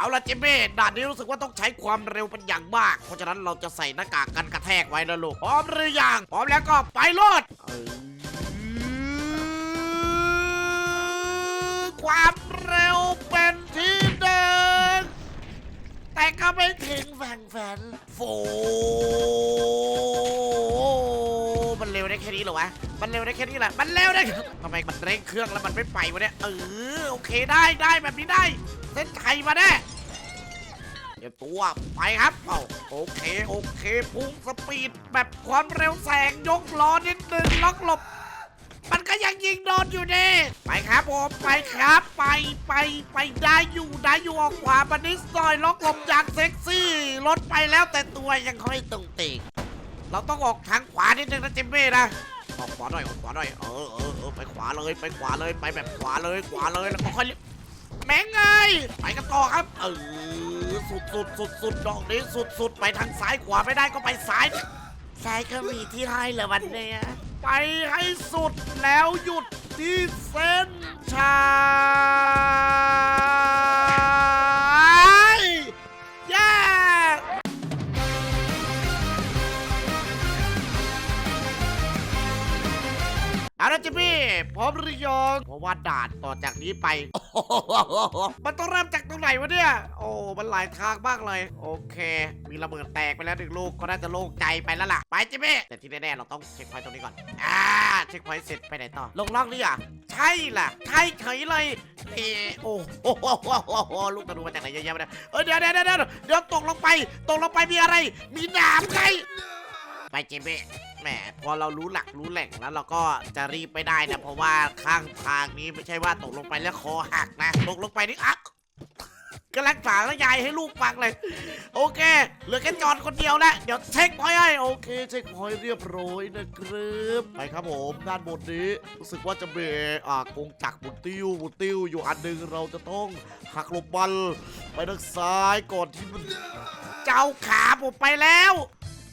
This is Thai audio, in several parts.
เอาละจิมมี่ด่านนี้รู้สึกว่าต้องใช้ความเร็วเป็นอย่างมาก เพราะฉะนั้นเราจะใส่หน้ากากกันกระแทกไว้นะลูกพร้อมหรือยังพร้อมแล้วก็ไปโลดเออความเร็วเป็นที่หนึ่งแต่ก็ไม่ถึงแฟงแฟนโฟมันเร็วได้แค่นี้เหรอวะ มันเร็วได้แค่นี้แหละ มันเร็วได้ทำไมมันเร่งเครื่องแล้วมันไม่ไปวะเนี่ย เออ โอเคได้ได้แบบนี้ได้ เส้นชัยมาแน่ เดี๋ยวตัวไปครับเอาโอเคโอเคพุ่งสปีดแบบความเร็วแสงยกล้อนิดนึงล็อกหลบ มันก็ยังยิงโดนอยู่ดีไปครับผมไปครับไปไปไปได้อยู่ได้อยู่ออกขวามานิดซอยล็อกหลบอย่างเซ็กซี่รถไปแล้วแต่ตัวยังค่อยตรงติงเราต้องออกทางขวานิดนึงนะจิมมี่นะออกขวาหน่อยออกขวาหน่อยเออเออเออไปขวาเลยไปขวาเลยไปแบบขวาเลยขวาเลยแล้วก็ค่อยเลี้ยวแม่งไงไปกันต่อครับเออ สุดสุดสุดสุดดอกนี้สุดสุดไปทางซ้ายขวาไม่ได้ก็ไปซ้าย ซ้ายก็มีที่ให้เหรอวันเนี้ยไปให้สุดแล้วหยุดที่เส้นชัยแย่เอาละจิมมี่พร้อมหรือยังเพราะ ว่าด่านต่อจากนี้ไป มันต้องเริ่มจากตรงไหนวะเนี่ย โอ้ มันหลายทางมากเลย โอเค มีระเบิดแตกไปแล้วหนึ่งลูก ก็น่าจะโล่งใจไปแล้วล่ะ ไปจิมมี่แต่ที่แน่ๆเราต้องเช็คพอยต์ตรงนี้ก่อน อ่า เช็คพอยต์เสร็จไปไหนต่อ ลงล่องนี่อะ ใช่ล่ะ ใช่เฉยเลยเออโอ้โหลูกตะดูมาจากไหนเยอะแยะไปเลยเออเดี๋ยวเดี๋ยวเดี๋ยวเดี๋ยวเดี๋ยวตกลงไป ตกลงไปมีอะไร มีหนามไง ไปจิมมี่แหมพอเรารู้หลักรู้แหล่งแล้วเราก็จะรีบไปได้นะ เพราะว่าข้างทางนี้ไม่ใช่ว่าตกลงไปแล้วคอหักนะตกลงไปนี่อักกำลังสารยายให้ลูกฟังเลย โอเคเหลือแค่จอดคนเดียวแล้วเดี๋ยวเช็คพอยต์ให้โอเคเช็คพอยต์เรียบร้อยนะครับไปครับผมด้านบนนี้รู้สึกว่าจะมีอ่ากงจักรบุนติ้วบุนติ้วอยู่อันหนึ่งเราจะต้องหักหลบมันไปทางซ้ายก่อนที่มันเจ้าขาผมไปแล้ว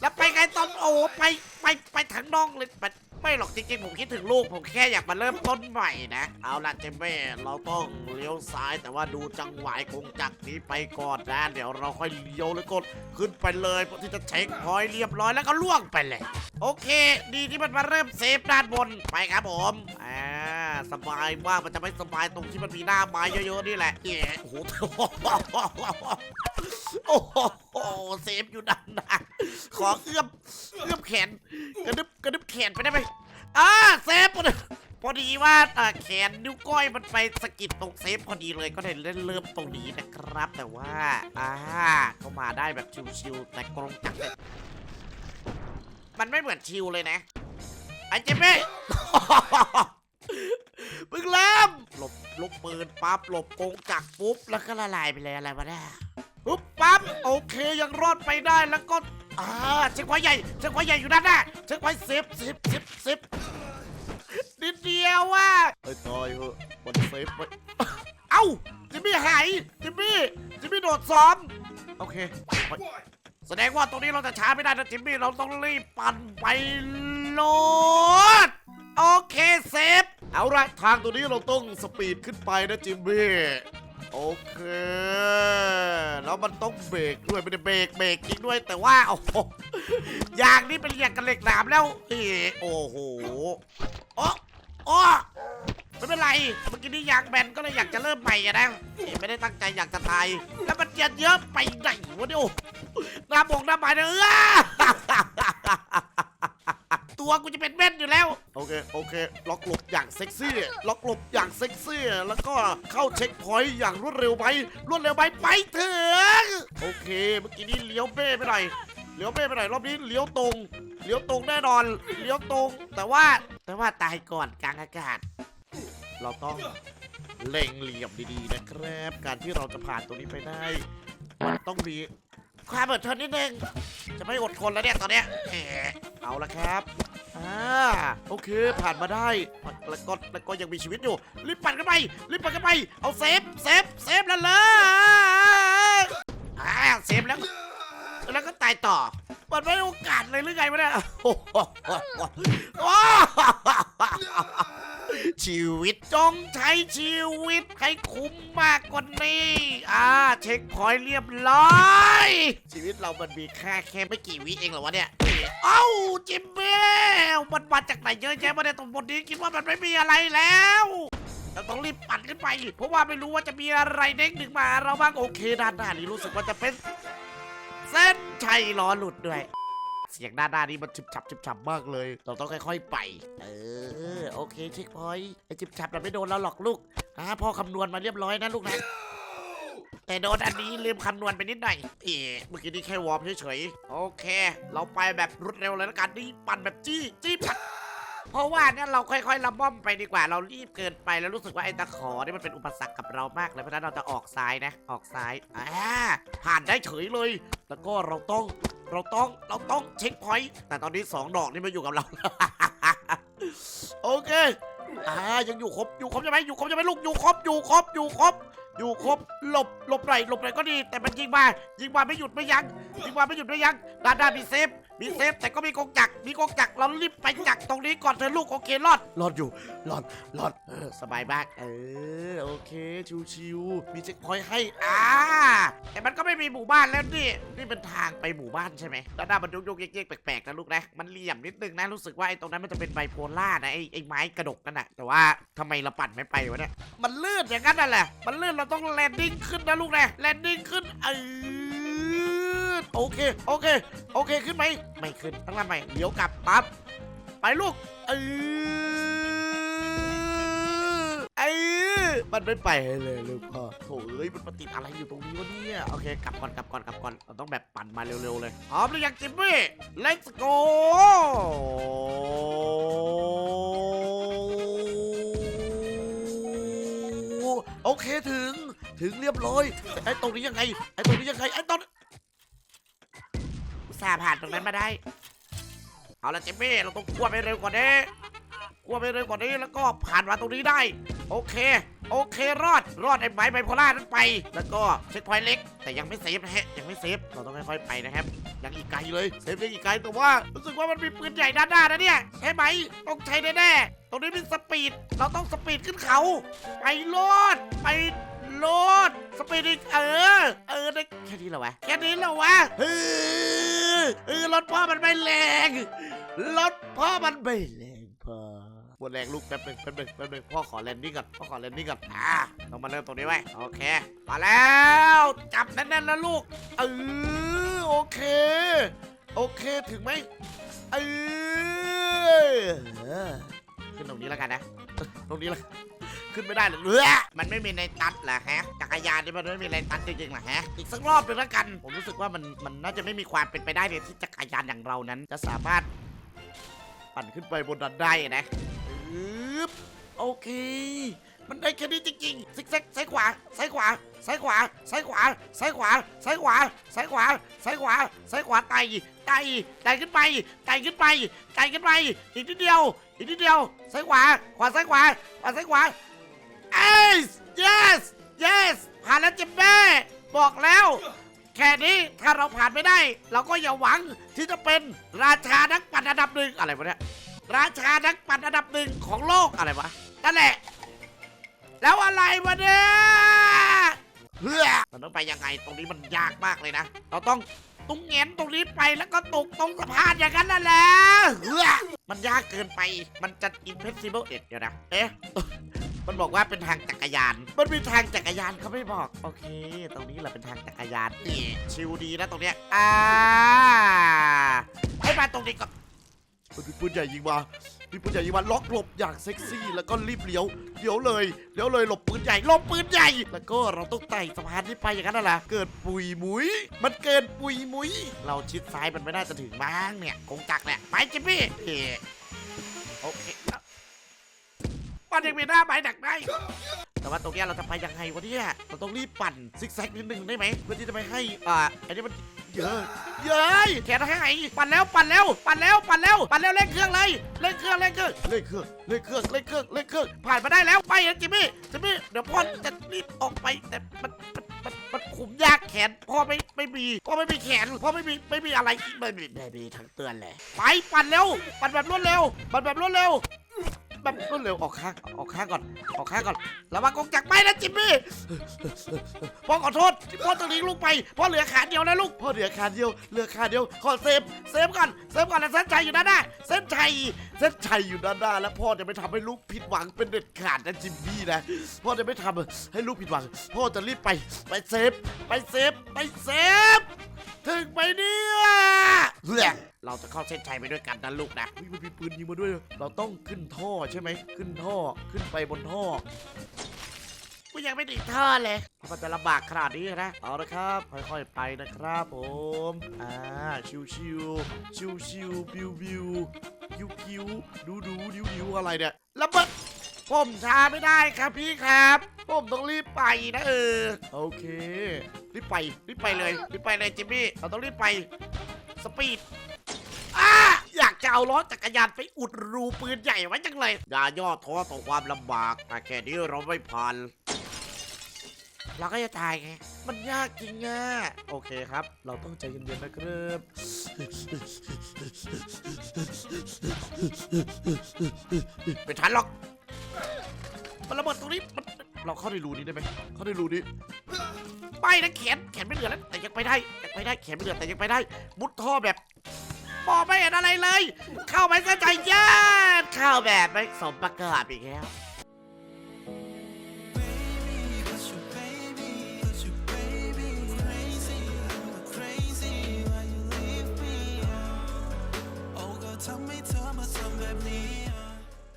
แล้วไปไงตอนโอ้ไปไปไปทางน้องเลยไปไม่หรอกจริงๆผมคิดถึงลูกผมแค่อยากมาเริ่มต้นใหม่นะ เอาล่ะเจมเบ้เราต้องเลี้ยวซ้ายแต่ว่าดูจังหวะคงจักรนี้ไปก่อนนะ เดี๋ยวเราค่อยเลี้ยวแล้วก็ขึ้นไปเลยเพื่อที่จะเช็คพอยเรียบร้อยแล้วก็ล่วงไปเลย โอเค ดีที่มันมาเริ่มเซฟด้านบนไปครับผมอ่า สบายมากมันจะไม่สบายตรงที่มันมีหน้าไม้เยอะๆนี่แหละเย้โอ้โหโอ้โหเซฟอยู่ด้านน้าขอเอื้อมเอื้อมแขนกระดึบกระดึบแขนไปได้ไหมอ่าเซฟพอดีพอดีว่าแขนนิ้วก้อยมันไปสกิดตรงเซฟพอดีเลยก็เลยเล่นเริ่มตรงนี้นะครับ แต่ว่าอ่าเขามาได้แบบชิวๆแต่กรงจักรเนี่ยมันไม่เหมือนชิวเลยนะไอ้เจ๊เป้ มึงเริ่มหลบลูกปืนปั๊บหลบกรงจักรปุ๊บแล้วก็ละลายไปเลยอะไรวะเนี่ยปุ๊บปั๊บโอเคยังรอดไปได้แล้วก็อ่าเช็คไว้ใหญ่เช็คไว้ใหญ่อยู่ด้านหน้าเช็คไว้สิบสิบสิบสิบนิดเดียวว่ะไอ้ตายเหอะมันเซฟไว้เอ้าจิมมี่หายจิมมี่จิมมี่โดดซ้อมโอเค แสดงว่าตรงนี้เราจะช้าไม่ได้นะจิมมี่เราต้องรีบปั่นไปโหลดโอเคเซฟ เอาละทางตัวนี้เราต้องสปีดขึ้นไปนะจิมมี่โอเค แล้วมันต้องเบรกด้วยไม่ได้เบรกเบรกจริงด้วยแต่ว่าโอ้โหยางนี่เป็นอย่างกับเหล็กหลามแล้วเอ้โอ้โหโอ้โอ้ไม่เป็นไรเมื่อกี้นี้ยางแบนก็เลยอยากจะเริ่มใหม่อะนะไม่ได้ตั้งใจอยากจะตาย แล้วมันเยอะไปไหนวะเนี่ยโอ้หน้าบงหน้าบายเนื้อ ตัวกูจะเป็นเม็ดอยู่แล้ว โอเค โอเค ล็อกหลบอย่างเซ็กซี่ ล็อกหลบอย่างเซ็กซี่ แล้วก็เข้าเช็คพอยต์อย่างรวดเร็วไป รวดเร็วไปไปถึง โอเค เมื่อกี้นี้เลี้ยวเบ้ไปหน่อย เลี้ยวเบ้ไปหน่อยรอบนี้เลี้ยวตรง เลี้ยวตรงแน่นอน เลี้ยวตรง แต่ว่า แต่ว่าตายก่อนกลางอากาศ เราต้องเล็งเหลี่ยมดีๆนะครับ การที่เราจะผ่านตรงนี้ไปได้มันต้องมีความอดทนนิดนึง จะไม่อดทนแล้วเนี่ยตอนเนี้ยแหมเอาละครับ อ่าโอเคผ่านมาได้แล้วก็แล้วก็ยังมีชีวิตอยู่รีบปั่นกันไปรีบปั่นกันไป เอาเซฟเซฟเซฟแล้วเลยอ่าเซฟแล้วแล้วก็ตายต่อมันไม่โอกาสเลยหรือไงวะเนี่ยโอ้โหชีวิตจงใช้ชีวิตให้คุ้มมากกว่านี้ อ่า เช็คพอยต์เรียบร้อย ชีวิตเรามันมีแค่แค่ไม่กี่วิเองเหรอวะเนี่ย เอ้าจิมเบ้มั มาจากไหนเยอะแยะมาเนี่ยตรงบนนี้คิดว่ามันไม่มีอะไรแล้วเราต้องรีบปั่นขึ้นไป เพราะว่าไม่รู้ว่าจะมีอะไรเด้งดึงมาเราบ้างโอเคด้านหน้านี้รู้สึกว่าจะเป็น เส้นชัยล้อหลุดด้วย เสียงด้านหน้านี้มันฉิบฉับฉิบฉับมากเลย เราต้องค่อยๆไป เออ โอเคเช็คพอยต์ไอ้ฉิบฉับเราไม่โดนเราหรอกลูกอ่าพ่อคำนวณมาเรียบร้อยนะลูกนะ แต่โดนอันนี้ลืมคำนวณไปนิดหน่อยเอ๋เมื่อกี้นี้แค่วอร์มเฉยๆ โอเค เราไปแบบรวดเร็วเลยละกันนี่ปั่นแบบจี้จี้ปัดเพราะว่าเนี่ยเราค่อยๆละม่อมไปดีกว่า เรารีบเกินไปแล้วรู้สึกว่าไอ้ตะขอนี่มันเป็นอุปสรรคกับเรามากเลยเพราะฉะนั้นเราจะออกซ้ายนะ ออกซ้าย อ่า ผ่านได้เฉยเลย แล้วก็เราต้อง เราต้อง เราต้องเช็คพอยต์ แต่ตอนนี้สองดอกนี่มาอยู่กับเราโอเค อ่า ยังอยู่ครบ อยู่ครบใช่ไหมอยู่ครบใช่ไหมลูก อยู่ครบ อยู่ครบ อยู่ครบ อยู่ครบหลบหลบหน่อยหลบหน่อยก็ดี แต่มันยิงมา ยิงมาไม่หยุดไม่ยั้งยิงมาไม่หยุดไม่ยั้งด้านหน้ามีเซฟ มีเซฟแต่ก็มีกองจักรมีกองจักรเรารีบไปจักรตรงนี้ก่อนเธอะลูกโอเครอดรอดอยู่รอดรอดเออสบายมากเออโอเคชิวๆมีเช็คพอยต์ให้อ่าแต่มันก็ไม่มีหมู่บ้านแล้วนี่นี่เป็นทางไปหมู่บ้านใช่ไหมด้านหน้ามันยกๆเยกๆแปลกๆนะลูกนะมันเหลี่ยมนิดนึงนะรู้สึกว่าไอ้ตรงนั้นมันจะเป็นไบโพล่านะไอ้ไอ้ไม้กระดกนั่นแหะแต่ว่าทำไมเราปั่นไม่ไปวะเนี่ยมันลื่นอย่างนั้นนั่นแหละมันลื่นเราต้องแลนดิ้งขึ้นนะลูกนะแลนดิ้งขึ้นเออ โอเค โอเค โอเค ขึ้นไหม ไม่ขึ้นตั้งแต่ใหม่เดี๋ยวกลับปั๊บ ไปลูก เออเออมันไม่ไปเลยลูกพ่อโถเอ้ย มันมาติดอะไรอยู่ตรงนี้วะเนี่ย โอเค กลับก่อน กลับก่อน กลับก่อนเราต้องแบบปั่นมาเร็วๆเลย พร้อมหรือยังจิมมี่ let's go โอเคถึง ถึงเรียบร้อย ไอ้ตรงนี้ยังไง ไอ้ตรงนี้ยังไง ไอ้ตรงอุต ส่าห์ผ่านตรงนั้นมาได้ เอาละเจมมี่เราต้องคั่วไปเร็วกว่านี้คั่วไปเร็วกว่านี้แล้วก็ผ่านมาตรงนี้ได้ โอเค โอเครอด รอดไอ้ไม้ไบโพล่านั้นไป แล้วก็เช็คพอยต์เล็ก แต่ยังไม่เซฟนะฮะยังไม่เซฟเราต้องค่อยๆไปนะครับ ยังอีกไกลเลยเซฟยังอีกไกลแต่ว่ารู้สึกว่ามันมีปืนใหญ่ด้านหน้านะเนี่ยใช่ไหมต้องใช้แน่ๆตรงนี้มีสปีดเราต้องสปีดขึ้นเขา ไปโลดไปโลดสปีดอีกเออ เออได้แค่นี้เหรอวะ แค่นี้เหรอวะเอ อเออรถพ่อมันไม่แรงรถพ่อมันไม่แรงพอหมดแรงลูกแป๊บหนึงแป๊บหนึงแป๊บหนึงพ่อขอแลนดิ้งก่อนพ่อขอแลนดิ้งก่อนอ่าต้องมาเริ่มตรงนี้ไว้โอเคมาแล้วจับแน่นๆแล้วลูกเออโอเค โอเคถึงไหมเออขึ้นตรงนี้แล้วกันนะตรงนี้แล้ว ขึ้นไม่ได้เลยเออมันไม่มีในตัดเหรอฮะจักรยานนี่มันไม่มีในตัดจริงๆเหรอฮะอีกสักรอบหนึงแล้วกัน ผมรู้สึกว่ามันมันน่าจะไม่มีความเป็นไปได้เลยที่จักรยานอย่างเรานั้น จะสามารถปั่นขึ้นไปบนนั้นได้นะอึ๊บโอเค มันได้แค่นี้จริงๆซิกแซกซ้ายขวาซ้ายขวาซ้ายขวาซ้ายขวาซ้ายขวาซ้ายขวาซ้ายขวาซ้ายขวาซ้ายขวาไต่ไต่ไต่ขึ้นไปไต่ขึ้นไปไต่ขึ้นไป อีกนิดเดียว อีกนิดเดียวซ้ายขวา ขวาซ้ายขวา ขวาซ้ายขวา yes yes yes ผ่านแล้วจ็บแม่บอกแล้ว แค่นี้ถ้าเราผ่านไม่ได้ เราก็อย่าหวังที่จะเป็นราชานักปั่นอันดับหนึ่งอะไรวะเนี่ยราชานักปั่นอันดับหนึ่งของโลกอะไรวะนั่นแหละ แล้วอะไรวะเนี่ยเฮ้อมันต้องไปยังไงตรงนี้มันยากมากเลยนะ เราต้องตุ้งเงนตรงนี้ไปแล้วก็ตกตรงสะพานอย่างนั้นนั่นแหละเฮ้อมันยากเกินไป มันจะ impossible เอ็ดเดี๋ยวนะ เอ๊ะ มันบอกว่าเป็นทางจักรยาน มันมีทางจักรยานเขาไม่บอก โอเค ตรงนี้แหละเป็นทางจักรยานนี่ชิวดีนะตรงเนี้ยอ่าให้มาตรงนี้ก่อนมีปืนใหญ่ยิงมามีปืนใหญ่ยิงมาล็อกหลบอย่างเซ็กซี่ แล้วก็รีบเลี้ยวเลี้ยวเลยเลี้ยวเลยหลบปืนใหญ่หลบปืนใหญ่ แล้วก็เราต้องไต่สะพานนี้ไปอย่างนั้นน่ะล่ะเกิดปุยมุย มันเกินปุยมุย เราชิดซ้ายมันไม่น่าจะถึงบ้างเนี่ยคงจักรเนี่ยไปจิมมี่เอ่อโอเค มันยังมีหน้าไม้ดักได้ แต่ว่าตรงเนี้ยเราจะไปยังไงวะเนี่ยเราต้องรีบปั่นซิกแซกนิดนึงได้ไหมเพื่อที่จะไมให้อ่าอันนี้มันเยอะเย้แขนให้ไหนปั่นแล้วปั่นแล้วปั่นแล้วปั่นแล้วปั่นแล้วเร่งเครื่องเลยเร่งเครื่องเร่งเครื่องเร่งเครื่องเร่งเครื่องเร่งเครื่องเร่งเครื่องผ่านมาได้แล้วไปนะจิมมี่จิมมี่เดี๋ยวพ่อจะรีบออกไปแต่มันมันมันมันขุมยากแขนพ่อไม่ไม่มีพ่อไม่มีแขนพ่อไม่มีไม่มีอะไรไม่มีไม่มีทั้งเตือนเลยไปปั่นเร็วปั่นแบบรวดเร็วปั่นแบบรวดเร็ว รแบบรวดเร็วออกข้างออกข้างก่อนออกข้างก่อนระวังกงจักรไม่นะจิมมี่พ่อขอโทษพ่อต้องทิ้งลูกไปพ่อเหลือขาเดียวนะลูกพ่อเหลือขาเดียวเหลือขาเดียวขอเซฟเซฟก่อนเซฟก่อนนะเส้นชัยอยู่ด้านหน้าเส้นชัยเส้นชัยอยู่ด้านหน้าแล้วพ่อจะไม่ทำให้ลูกผิดหวังเป็นเด็ดขาดนะจิมมี่นะพ่อจะไม่ทำให้ลูกผิดหวัง พ่อจะรีบไปไปเซฟไปเซฟไปเซฟถึงไปเนี่ย เราจะเข้าเส้นชัยไปด้วยกันนะลูกนะเฮ้ยมันมีปืนยิงมาด้วย เราต้องขึ้นท่อใช่ไหม ขึ้นท่อ ขึ้นไปบนท่อ กูยังไม่ถึงท่อเลยมันจะลำบากขนาดนี้นะ เอาละครับ ค่อยๆไปนะครับผม อ่า ชิวชิวชิวชิวๆบิวบิวคิวคิวดูดูดิวดิวอะไรเนี่ยระเบิดผมช้าไม่ได้ครับพี่ครับ ผมต้องรีบไปนะเออ โอเค รีบไป รีบไปเลย รีบไปเลยจิมมี่ เราต้องรีบไป สปีด อ้าอยากจะเอาล้อจักรยานไปอุดรูปืนใหญ่ไว้จังเลย อย่าย่อท้อต่อความลำบาก แต่แค่นี้เราไม่ผ่าน เราก็จะตายไง มันยากจริงอะโอเคครับ เราต้องใจเย็นๆนะครับ ไม่ทันหรอก มันระเบิดตรงนี้มันเราเข้าในรูนี้ได้ไหม เข้าในรูนี้ ไปนะแขน แขนไม่เหลือแล้ว แต่ยังไปได้ ยังไปได้ แขนไม่เหลือแต่ยังไปได้ มุดท่อแบบ มองไม่เห็นอะไรเลย เข้าไปซะใจเย็นเข้าแบบไม่สมประกอบอีกแล้ว